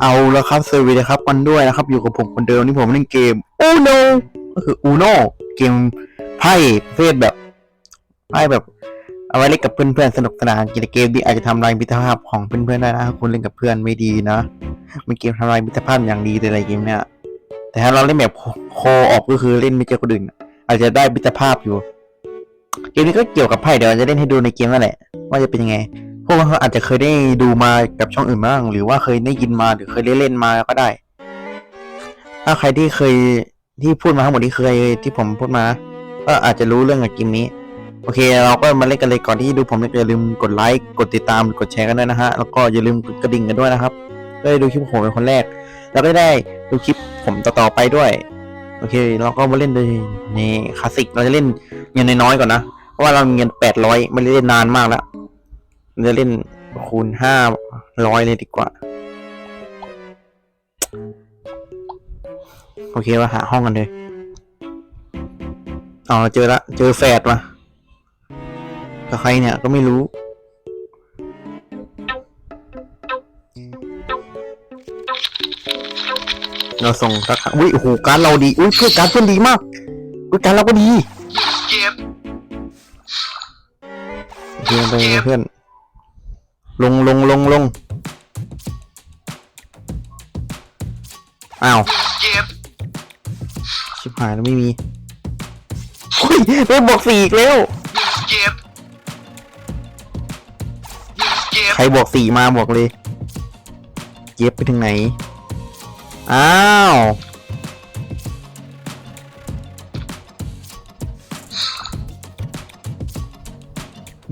เอาแล้วครับเซอร์วีนะครับกันด้วยนะครับอยู่กับผมคนเดิมที่ผมเล่นเกมอูโนก็คืออูโนเกมไพ่ประเภทแบบไพ่แบบเอาไว้เล่นกับเพื่อนๆสนุกสนานกิจเกมที่อาจจะทำลายมิตรภาพของเพื่อนๆได้นะคุณเล่นกับเพื่อนไม่ดีนะมันเกมทำลายมิตรภาพอย่างดีเลยเกมเนี้ยแต่ถ้าเราเล่นแบบโคออกก็คือเล่นไม่เจอคนอื่นอาจจะได้มิตรภาพอยู่ เกมนี้ก็เกี่ยวกับไพ่เดี๋ยวจะเล่นให้ดูในเกมนั่นแหละว่าจะเป็นยังไง พวกเราอาจจะเคยได้ดูมากับช่องอื่นบ้าง หรือว่าเคยได้ยินมาหรือเคยได้เล่นมาก็ได้ ถ้าใครที่เคยที่พูดมาทั้งหมดที่เคยที่ผมพูดมา ก็อาจจะรู้เรื่องกับเกมนี้ โอเค เราก็มาเล่นกันเลยก่อนที่ดูผมอย่าลืมกดไลค์กดติดตามกดแชร์กันด้วยนะฮะแล้วก็อย่าลืมกดกระดิ่งกันด้วยนะครับเพื่อได้ดูคลิปผมเป็นคนแรก แล้วก็ได้ดูคลิปผมต่อๆไปด้วย โอเค เราก็มาเล่นเลยในคลาสสิกเราจะเล่นเงินน้อยๆก่อนนะเพราะว่าเรามีเงินแปดร้อยไม่ได้เล่นนานมากแล้ว จะเล่นคูณห้าร้อยเลยดีกว่า โอเคมาหาห้องกันเลยอ๋อเจอละเจอแฟดมากับใครเนี่ยก็ไม่รู้ เราส่งสักครั้งอุ้ยโอ้โหการดเราดีอุ้ยเพื่อนการดเพื่อนดีมากอุ้ยการดเราก็ดีเก็บโอเคไปเพื่อน ลงลงลงลงอ้าวเก็บชิบหายแล้วไม่มีอุ้ยได้บวกสี่อีกแล้วเก็บเก็บใครบวกสี่มาบอกเลยเย็บไปถึงไหน อ้าว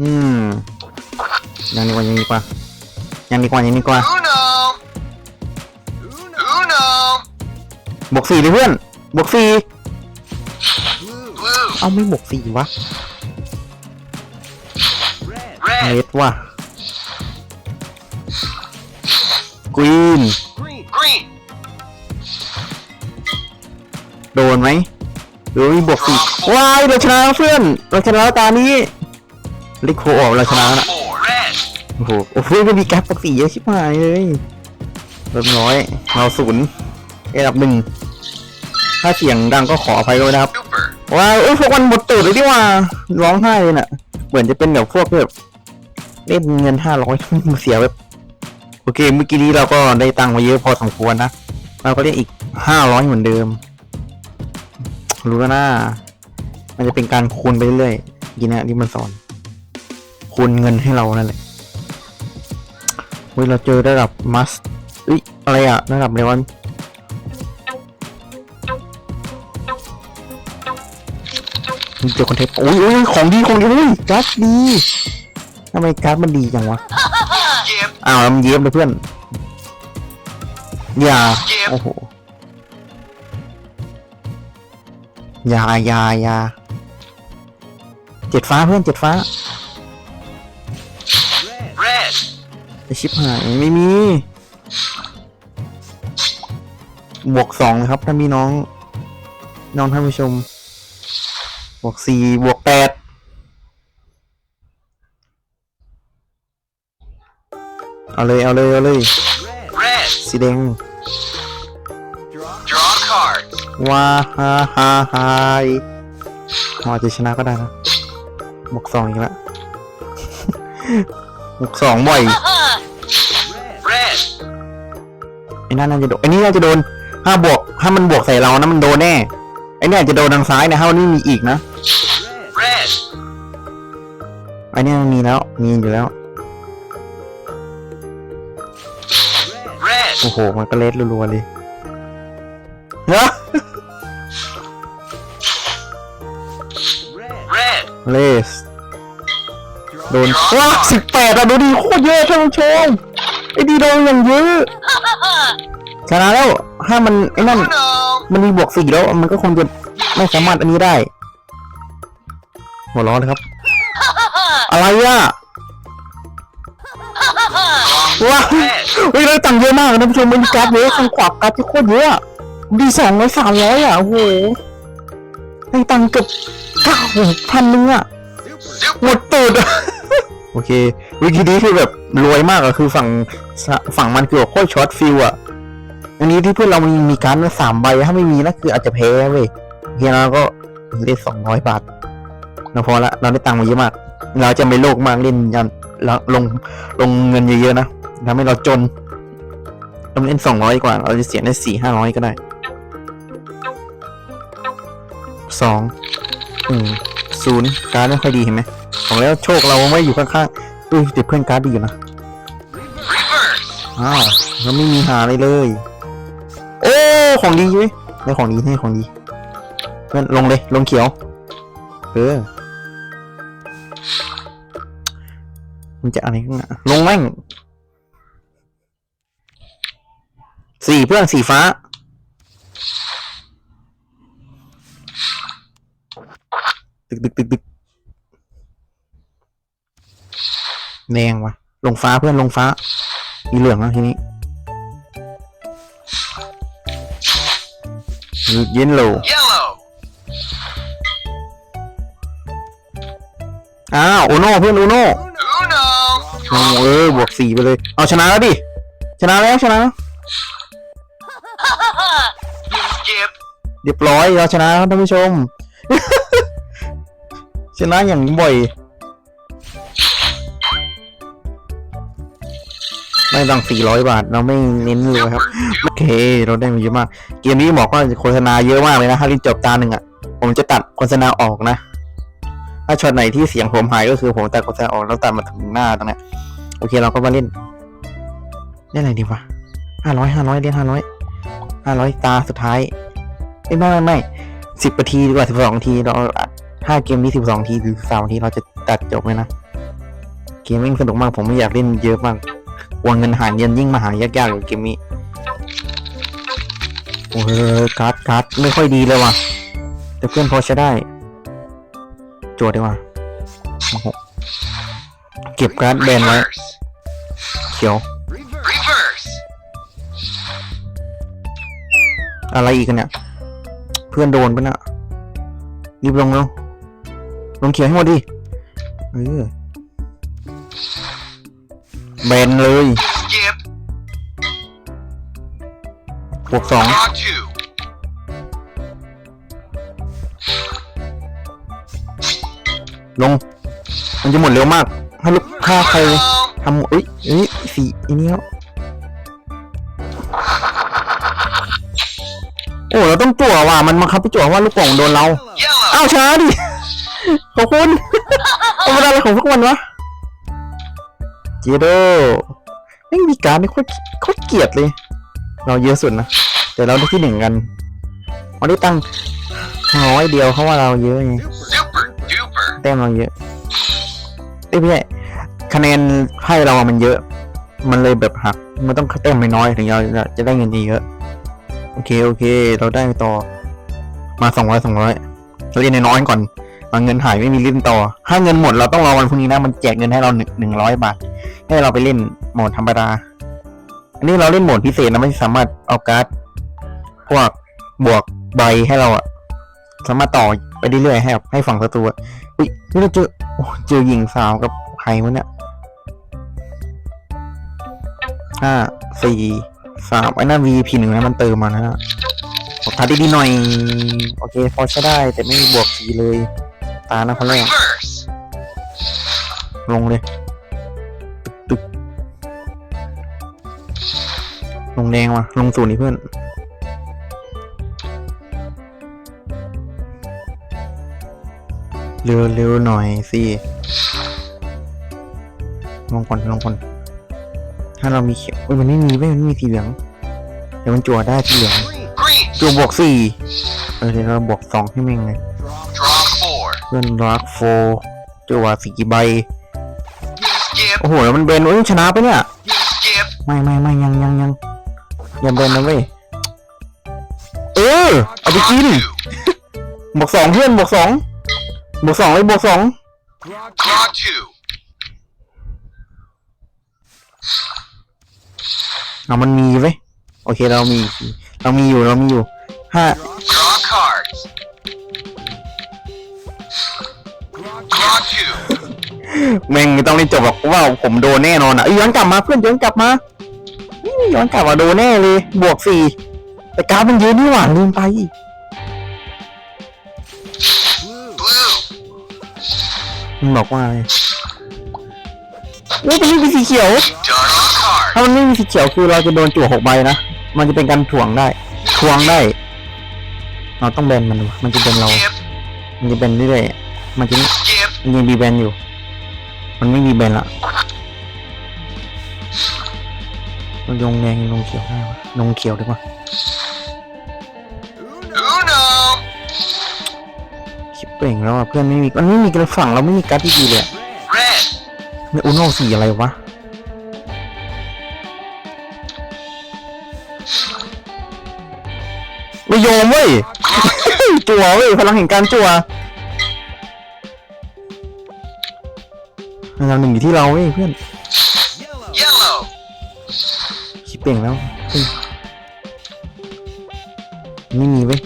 อืม ยังดีกว่ายังดีกว่ายังดีกว่ายังดีกว่าอูโนอูโนบวกสี่เลยเพื่อนบวกสี่บลูเอาไม่บวกสี่วะ เรเลดดว่ะกรีนกรีนโดนไหมหรือมีบวกสี่ว้ายเราชนะแล้วเพื่อน เราชนะแล้วตานี้ลิโคออกเราชนะแล้วนะโฟเรด โอ้โหโอ้โหไม่มีการดบวกสี่เยอะชิบหายเลยเรียบร้อยเราศูนย์อันดับหนึ่งถ้าเสียงดังก็ขออภัยด้วยนะครับว้าวเอ้ยพวกมันหมดตูดเลยดีว่าร้องไห้เลยน่ะ เหมือนจะเป็นแบบพวกแบบเล่นเงินห้าร้อยเสียแบบโอเคเมื่อกี้นี้เราก็ได้ตังค์มาเยอะพอสมควรนะเราก็เล่นอีกห้าร้อยเหมือนเดิม รู้แล้วนะมันจะเป็นการคูณไปเรื่อยๆยีนะที่มันสอนคูณเงินให้เรานั่นแหละ เฮ้ยเราเจอระดับมัสเอ้ยอะไรอะระดับเลวันมีเจอคอนเทนต์โอ้ยโอ้ยของดีของดีเฮ้ยการ์ดดีทำไมการ์ดมันดีจังวะเก็บอ้าวแล้วมันเย็บเลยเพื่อนอย่าโอ้โหอย่าอย่าอย่าเจ็ดฟ้าเพื่อนเจ็ดฟ้า ไอชิปหายไม่มี บวกสองนะครับท่านพี่น้อง น้องท่านผู้ชม บวกสี่บวกแปดเอาเลย เอาเลย เอาเลยเรดสีแดง draw card ว้าฮ่าฮ่าฮ่าเราอาจจะชนะก็ได้นะบวกสองอีกแล้วบวกสองบ่อยเรด ไอ้นั่นน่าจะโดนไอ้นี่น่าจะโดนถ้าบวกถ้ามันบวกใส่เรานะมันโดนแน่ไอ้เนี่ยอาจจะโดนทางซ้ายนะถ้าวันนี้มีอีกนะเรดไอ้เนี่ยมีแล้ว มีอยู่แล้วเรดโอ้โห มันก็เลสรัวๆเลยเฮ้ยเรดเลสโดนว้าสิบแปดอะดูดิโคตรเยอะท่านผู้ชม ไอ้ดีโดนอย่างเยอะชนะแล้วถ้ามันไอ้นั่นอูโนมันมีบวกสี่แล้วมันก็คงจะไม่สามารถอันนี้ได้ หัวเร้อนเลยครับ อะไรอะว้าวเรดเฮ้ยได้ตังค์เยอะมากนะท่านผู้ชมมันมีการ์ดเยอะข้างขวาการ์ดที่โคตรเยอะอะดีสองร้อยสามร้อยอะโอ้โหได้ตังค์เกือบเก้าพันนึงอะซูหมดตูดอะโอเค วิธีนี้คือแบบรวยมากอะคือฝั่งฝั่งมันคือแบบโคตรช็อตฟิลอะอันนี้ที่เพื่อนเรามีมีการ์ดมาสามใบถ้าไม่มีนะคืออาจจะแพ้เว้ยเฮียเราก็เล่นสองร้อยบาทเราพอละเราได้ตังค์มาเยอะมาก เราจะไม่โลกมากเล่นยันแล้วลงลงเงินเยอะๆนะทำให้เราจนเราเล่นสองร้อยกว่า เราจะเสียได้สี่ห้าร้อยก็ได้สองอืมศูนย์การไม่ค่อยดีเห็นไหมบอกแล้วโชคเราไม่อยู่ข้างๆ อุ้ยแต่เพื่อนการ์ดดีอยู่นะอ้าวเราไม่มีหาอะไรเลย โอ้ของดีเว้ยได้ของดีได้ของดี เพื่อนลงเลยลงเขียว เออมันจะอะไรกันอะลงแม่งสี่เพื่อนสีฟ้า ตึกตึกตึกตึก แดงวะลงฟ้าเพื่อนลงฟ้า มีเหลืองแล้วทีนี้เย็นโล yellow, อ้าวโอโน่เพื่อนโอโน่ uno, โอ้เออบวกสี่ไปเลย เอาชนะแล้วดิ ชนะแล้วชนะแล้ว skip, เรียบร้อยเราชนะแล้วท่านผู้ชม ชนะอย่างบ่อย ไม่ต้องสี่ร้อยบาท เราไม่เน้นเลยครับ super โอเค เราได้มาเยอะมาก เกมนี้บอกว่าโฆษณาเยอะมากเลยนะถ้ารีบจบตาหนึ่งอะ ผมจะตัดโฆษณาออกนะ ถ้าช็อตไหนที่เสียงผมหายก็คือผมตัดโฆษณาออกแล้วตัดมาถึงหน้าตรงเนี้ยโอเคเราก็มาเล่น เล่นอะไรดีวะห้าร้อยห้าร้อยเล่นห้าร้อยห้าร้อยตาสุดท้ายเอ้ยไม่ไม่ไม่สิบนาทีดีกว่าสิบสองนาทีเราอัดถ้าเกมนี้สิบสองนาทีหรือสามนาทีเราจะตัดจบเลยนะ เกมมิ่งสนุกมากผมไม่อยากเล่นเยอะมาก วางเงินหาเงินยิ่งมาหายากๆกว่าเกมนี้โอ้โหการ์ดการ์ดไม่ค่อยดีเลยว่ะ แต่เพื่อนพอใช้ได้โจทย์ดีกว่าเก็บการ์ดแบนไว้เขียว อะไรอีกเนี่ย เพื่อนโดนปะเนี่ยรีบลงแล้วลงเขียวให้หมดดิเออ แบนเลย skip, บวกสอง draw two, ลง มันจะหมดเร็วมากให้ลูกค่าใคร uno, ทำเอ้ยเอ้ยสี่อันนี้แล้วโอ้ เราต้องจั่วว่ะ มันบังคับไปจั่วว่าลูกโป่งโดนเรา yellow, อ้าวช้าดิ ขอบคุณเอาเวลาอะไรของพวกมันวะ เจโดไม่มีการไม่ค่อยโคตรเกลียดเลย เราเยอะสุดนะแต่เราได้ที่หนึ่งกันเราได้ตั้งร้อยเดียวเพราะว่าเราเยอะไงแต้มเราเยอะเอ้ยไม่ใช่คะแนนไพ่เรามันเยอะ มันเลยแบบหัก มันต้องแต้มไม่น้อยถึงเราจะได้เงินเยอะ โอเคโอเค เราได้ต่อ มาสองร้อยสองร้อยเราเรียนน้อยก่อนบาเงินหายไม่มีเล่นต่อ ถ้าเงินหมดเราต้องรอวันพรุ่งนี้นะ มันแจกเงินให้เราหนึ่งร้อยบาท ให้เราไปเล่นโหมดธรรมดา อันนี้เราเล่นโหมดพิเศษนะไม่สามารถเอาการ์ดพวกบวกใบให้เราอะสามารถต่อไปเรื่อยๆให้ให้ฝั่งศัตรูอะอุ้ยนี่เราเจอเจอหญิงสาวกับใครวะเนี่ยห้าสี่สามไอ้นั่น VP หนึ่งนะมันเติมมานะฮะขอพาดีๆหน่อย โอเค พอใช้ได้ แต่ไม่บวกสีเลย ตานะคนแรกลงเลย ลงแดงว่ะลงศูนย์นี่เพื่อน เร็วเร็วหน่อยสิ ลงก่อนลงก่อนถ้าเรามีเขียวเอ้ยมันไม่มีไม่มันไม่มีสีเหลืองเดี๋ยวมันจั่วได้สีเหลืองจั่วบวกสี่เออเดี๋ยวเราบวกสองให้แม่งเลย draw four, เพื่อนรักโฟจั่วสี่ใบโอ้โหแล้วมันเบนเอ้ยชนะไปเนี่ยไม่ไม่ไม่ยังยังยัง อย่าเบนนะเว้ย เออ เอาไป draw กิน two, บวกสองเพื่อนบวกสองบวกสองเลยบวกสอง draw two, เอามันมีเว้ยโอเคเรามี เรามีอยู่เรามีอยู่ห้า draw cards, draw two, แม่งไม่ต้องเล่นจบหรอกเพราะว่าผมโดนแน่นอนอะเอ้ยย้อนกลับมาเพื่อนย้อนกลับมานี่ ย้อนกลับมาโดนแน่เลย บวกสี่แต่กราฟมันเยอะนี่หว่าลืมไป มันบอกว่าอะไรโอ้ยเป็นไม่มีสีเขียว ถ้ามันไม่มีสีเขียวคือเราจะโดนจั่วหกใบนะ มันจะเป็นการถ่วงได้ทวงได้ เราต้องแบนมันวะมันจะเป็นเรา มันจะเป็นเรื่อยๆมันจะมันยังมีแบนอยู่ มันไม่มีแบนละ มันลงแดงลงเขียวได้ปะลงเขียวได้ปะ Uno. ชิปเป่งแล้วอะเพื่อนไม่มีมันไม่มีกระฝั่งเราไม่มีการ์ดที่ดีเลยอะ Red. ไม่อุโน่สีอะไรวะไม่โยมเว้ยจั่วเว้ยพลังแห่งการจั่วอันดับหนึ่งอยู่ที่เราเว้ยเพื่อน ชิปเป่งแล้วไม่มีเว้ย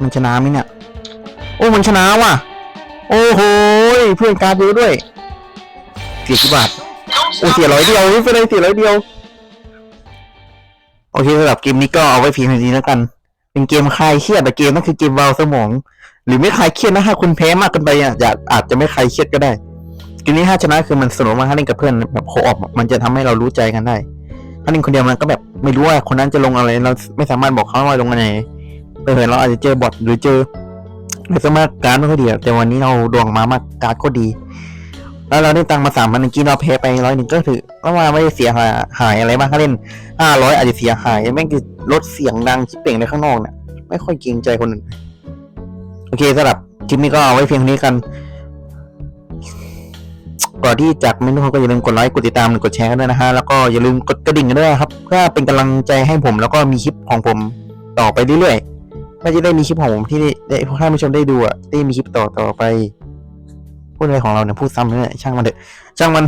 มันชนะไหมเนี่ย โอ้ มันชนะว่ะ โอ้โห เพื่อนการ์ดเยอะด้วย เสียกี่บาท โอ้เสียร้อยเดียวไม่เป็นไรเสียร้อยเดียว โอเคสำหรับเกมนี้ก็เอาไว้เพียงเท่านี้แล้วกัน เป็นเกมคลายเครียดแต่เกมนั่นคือเกมเบาสมอง หรือไม่คลายเครียดนะถ้าคุณแพ้มากเกินไปอะอาจอาจจะไม่คลายเครียดก็ได้ เกมนี้ถ้าชนะคือมันสนุกมากถ้าเล่นกับเพื่อนแบบโคออปมันจะทำให้เรารู้ใจกันได้ ถ้าเล่นคนเดียวมันก็แบบไม่รู้ว่าคนนั้นจะลงอะไร เราไม่สามารถบอกเขาว่าลงอะไรไปเผื่อเราอาจจะเจอบอทหรือเจออะไรสมากการไม่ค่อยดีแต่วันนี้เราดวงมามากการ์ดก็ดี แล้วเราได้ตังมาสามพันเมื่อกี้เราแพ้ไปร้อยหนึ่งก็ถือว่าไม่ได้เสียหายหายอะไรมากถ้าเล่นห้าร้อยอาจจะเสียหายแม่งคือลดเสียงดังชิปเป่งในข้างนอกเนี่ยไม่ค่อยเกรงใจคนอื่นโอเคสำหรับคลิปนี้ก็เอาไว้เพียงเท่านี้กัน ก่อนที่จากไม่ทุกคนก็อย่าลืมกดไลค์กดติดตามกดแชร์กันด้วยนะฮะแล้วก็อย่าลืมกดกระดิ่งกันด้วยครับเพื่อเป็นกำลังใจให้ผมแล้วก็มีคลิปของผมต่อไปเรื่อยๆน่าจะได้มีคลิปของผมที่ได้ให้ท่านผู้ชมได้ดูอะได้มีคลิปต่อต่อไปพูดอะไรของเราเนี่ยพูดซ้ำเลยช่างมันเถอะช่างมัน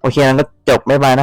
โอเคนั้นก็จบบ๊ายบายนะ